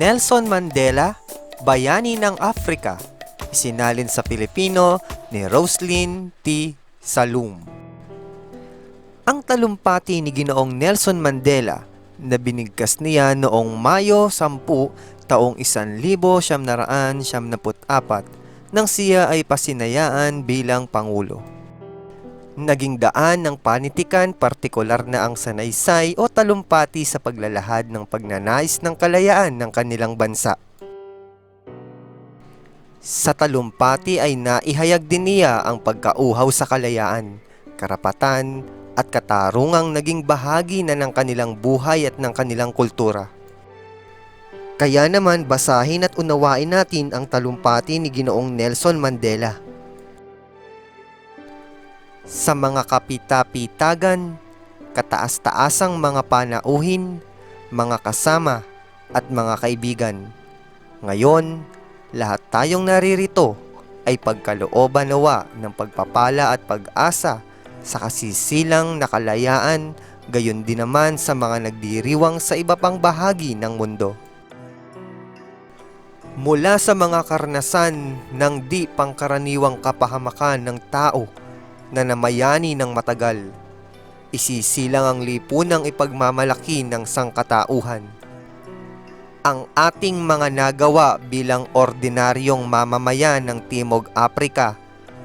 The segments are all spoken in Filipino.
Nelson Mandela, Bayani ng Afrika, isinalin sa Pilipino ni Roslyn T. Salum. Ang talumpati ni Ginoong Nelson Mandela na binigkas niya noong Mayo 10 taong 1974 nang siya ay pasinayaan bilang Pangulo. Naging daan ng panitikan partikular na ang sanaysay o talumpati sa paglalahad ng pagnanais ng kalayaan ng kanilang bansa. Sa talumpati ay naihayag din niya ang pagkauhaw sa kalayaan, karapatan at katarungang naging bahagi na ng kanilang buhay at ng kanilang kultura. Kaya naman basahin at unawain natin ang talumpati ni Ginoong Nelson Mandela. Sa mga kapita-pitagan, kataas-taasang mga panauhin, mga kasama at mga kaibigan. Ngayon, lahat tayong naririto ay pagkalooban nawa ng pagpapala at pag-asa sa kasisilang nakalayaan gayon din naman sa mga nagdiriwang sa iba pang bahagi ng mundo. Mula sa mga karnasan ng di pangkaraniwang kapahamakan ng tao na namayani ng matagal, isisilang ang lipunang ipagmamalaki ng sangkatauhan. Ang ating mga nagawa bilang ordinaryong mamamayan ng Timog Aprika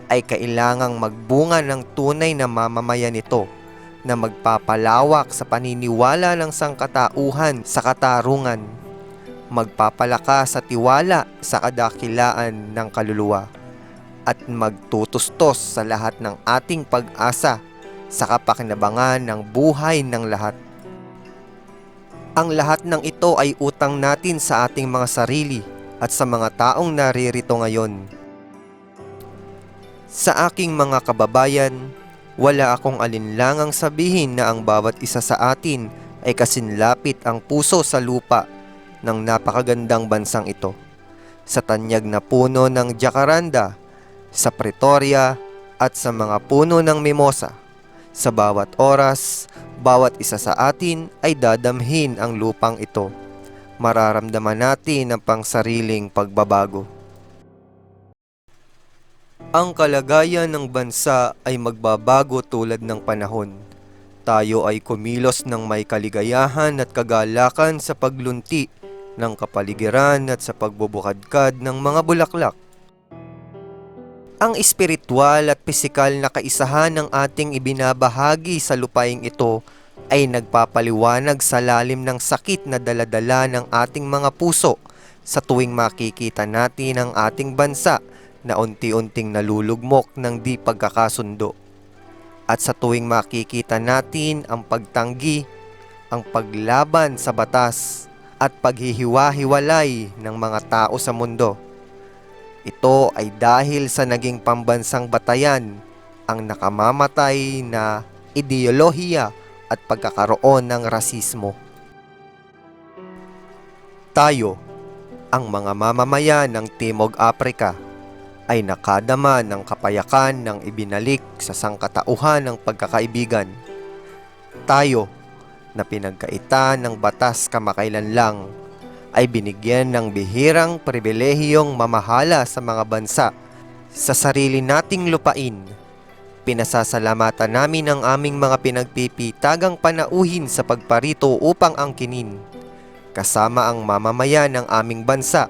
ay kailangang magbunga ng tunay na mamamayan nito na magpapalawak sa paniniwala ng sangkatauhan sa katarungan, magpapalakas sa tiwala sa kadakilaan ng kaluluwa, at magtutustos sa lahat ng ating pag-asa sa kapakinabangan ng buhay ng lahat. Ang lahat ng ito ay utang natin sa ating mga sarili at sa mga taong naririto ngayon. Sa aking mga kababayan, wala akong alinlangang sabihin na ang bawat isa sa atin ay kasinlapit ang puso sa lupa ng napakagandang bansang ito. Sa tanyag na puno ng jacaranda, sa Pretoria at sa mga puno ng mimosa. Sa bawat oras, bawat isa sa atin ay dadamhin ang lupang ito. Mararamdaman natin ang pangsariling pagbabago. Ang kalagayan ng bansa ay magbabago tulad ng panahon. Tayo ay kumilos ng may kaligayahan at kagalakan sa paglunti ng kapaligiran at sa pagbubukadkad ng mga bulaklak. Ang espiritual at pisikal na kaisahan ng ating ibinabahagi sa lupaing ito ay nagpapaliwanag sa lalim ng sakit na daladala ng ating mga puso sa tuwing makikita natin ang ating bansa na unti-unting nalulugmok ng di pagkakasundo. At sa tuwing makikita natin ang pagtanggi, ang paglaban sa batas at paghihiwa-hiwalay ng mga tao sa mundo. Ito ay dahil sa naging pambansang batayan ang nakamamatay na ideolohiya at pagkakaroon ng rasismo. Tayo, ang mga mamamayan ng Timog Aprika, ay nakadama ng kapayakan ng ibinalik sa sangkatauhan ng pagkakaibigan. Tayo, na pinagkaita ng batas kamakailan lang, ay binigyan ng bihirang pribilehiyong mamahala sa mga bansa sa sarili nating lupain. Pinasasalamatan namin ang aming mga pinagpipitagang panauhin sa pagparito upang angkinin, kasama ang mamamayan ng aming bansa,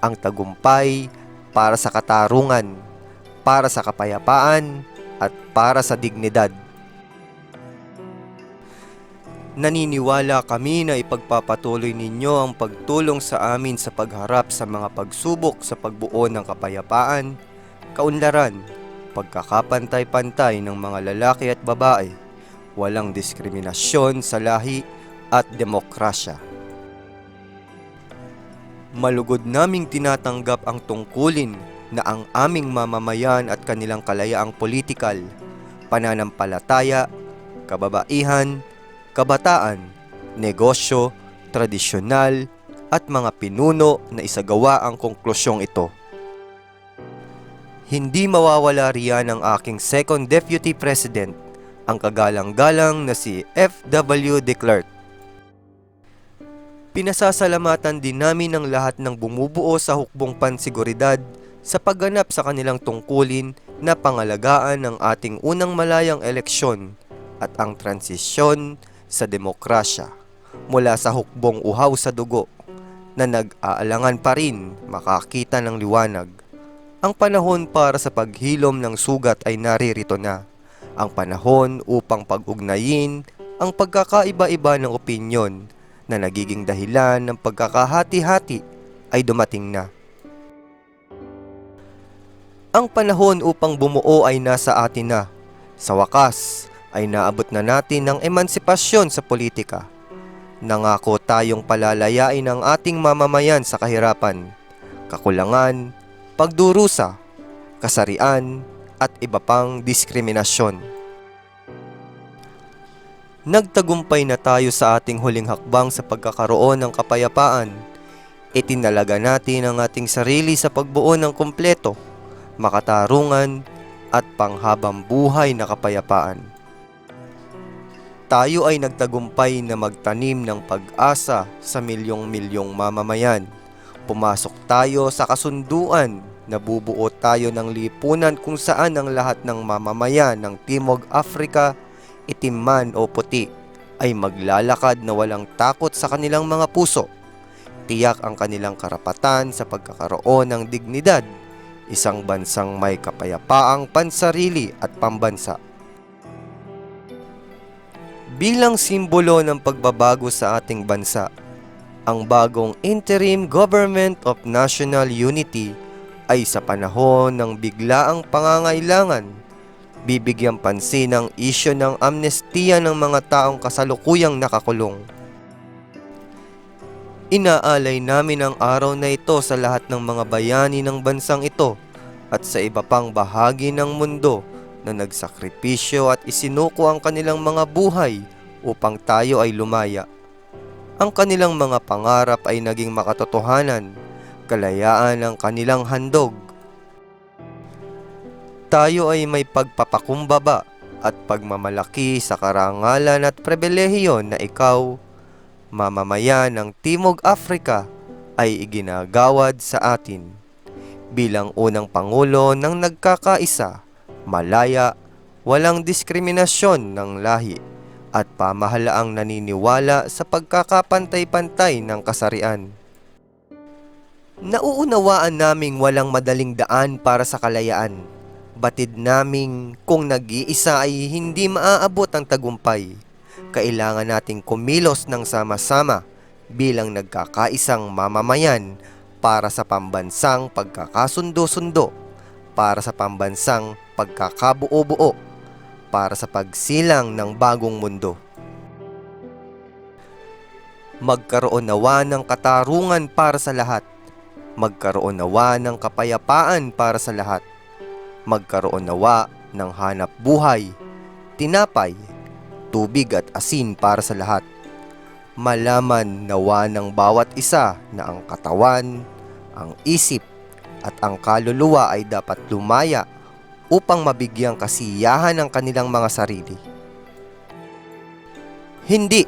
ang tagumpay para sa katarungan, para sa kapayapaan, at para sa dignidad. Naniniwala kami na ipagpapatuloy ninyo ang pagtulong sa amin sa pagharap sa mga pagsubok sa pagbuo ng kapayapaan, kaunlaran, pagkakapantay-pantay ng mga lalaki at babae, walang diskriminasyon sa lahi at demokrasya. Malugod naming tinatanggap ang tungkulin na ang aming mamamayan at kanilang kalayaang politikal, pananampalataya, kababaihan, kabataan, negosyo, tradisyonal, at mga pinuno na isagawa ang konklusyong ito. Hindi mawawala riyan ang aking second deputy president, ang kagalang-galang na si F.W. de Klerk. Pinasasalamatan din namin ang lahat ng bumubuo sa hukbong pansiguridad sa pagganap sa kanilang tungkulin na pangalagaan ng ating unang malayang eleksyon at ang transisyon sa demokrasya mula sa hukbong uhaw sa dugo na nag-aalangan pa rin makakita ng liwanag. Ang panahon para sa paghilom ng sugat ay naririto na. Ang panahon upang pag-ugnayin ang pagkakaiba-iba ng opinyon na nagiging dahilan ng pagkakahati-hati ay dumating na. Ang panahon upang bumuo ay nasa atin na. Sa wakas ay naabot na natin ng emansipasyon sa politika. Nangako tayong palalayain ang ating mamamayan sa kahirapan, kakulangan, pagdurusa, kasarian, at iba pang diskriminasyon. Nagtagumpay na tayo sa ating huling hakbang sa pagkakaroon ng kapayapaan. Itinalaga natin ang ating sarili sa pagbuo ng kumpleto, makatarungan, at panghabang buhay na kapayapaan. Tayo ay nagtagumpay na magtanim ng pag-asa sa milyong-milyong mamamayan. Pumasok tayo sa kasunduan na bubuo tayo ng lipunan kung saan ang lahat ng mamamayan ng Timog Africa, itim man o puti, ay maglalakad na walang takot sa kanilang mga puso. Tiyak ang kanilang karapatan sa pagkakaroon ng dignidad, isang bansang may kapayapaang pansarili at pambansa. Bilang simbolo ng pagbabago sa ating bansa, ang bagong Interim Government of National Unity ay sa panahon ng biglaang pangangailangan, bibigyang pansin ang isyo ng amnestiya ng mga taong kasalukuyang nakakulong. Inaalay namin ang araw na ito sa lahat ng mga bayani ng bansang ito at sa iba pang bahagi ng mundo na nagsakripisyo at isinuko ang kanilang mga buhay upang tayo ay lumaya. Ang kanilang mga pangarap ay naging makatotohanan, kalayaan ang kanilang handog. Tayo ay may pagpapakumbaba at pagmamalaki sa karangalan at pribilehiyo na ikaw, mamamayan ng Timog Afrika, ay iginagawad sa atin bilang unang pangulo ng nagkakaisa malaya, walang diskriminasyon ng lahi at pamahalaang naniniwala sa pagkakapantay-pantay ng kasarian. Nauunawaan naming walang madaling daan para sa kalayaan. Batid naming kung nag-iisa ay hindi maaabot ang tagumpay. Kailangan nating kumilos ng sama-sama bilang nagkakaisang mamamayan para sa pambansang pagkakasundo-sundo, para sa pambansang pagkakabuo-buo para sa pagsilang ng bagong mundo. Magkaroon nawa ng katarungan para sa lahat. Magkaroon nawa ng kapayapaan para sa lahat. Magkaroon nawa ng hanap buhay, tinapay, tubig at asin para sa lahat. Malaman nawa ng bawat isa na ang katawan, ang isip at ang kaluluwa ay dapat lumaya upang mabigyang kasiyahan ang kanilang mga sarili. Hindi,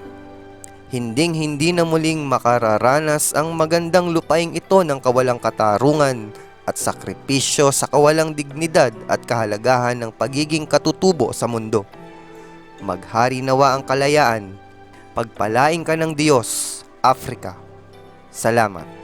hinding hindi na muling makararanas ang magandang lupaing ito ng kawalang katarungan at sakripisyo sa kawalang dignidad at kahalagahan ng pagiging katutubo sa mundo. Maghari nawa ang kalayaan, pagpalain ka ng Diyos, Africa. Salamat.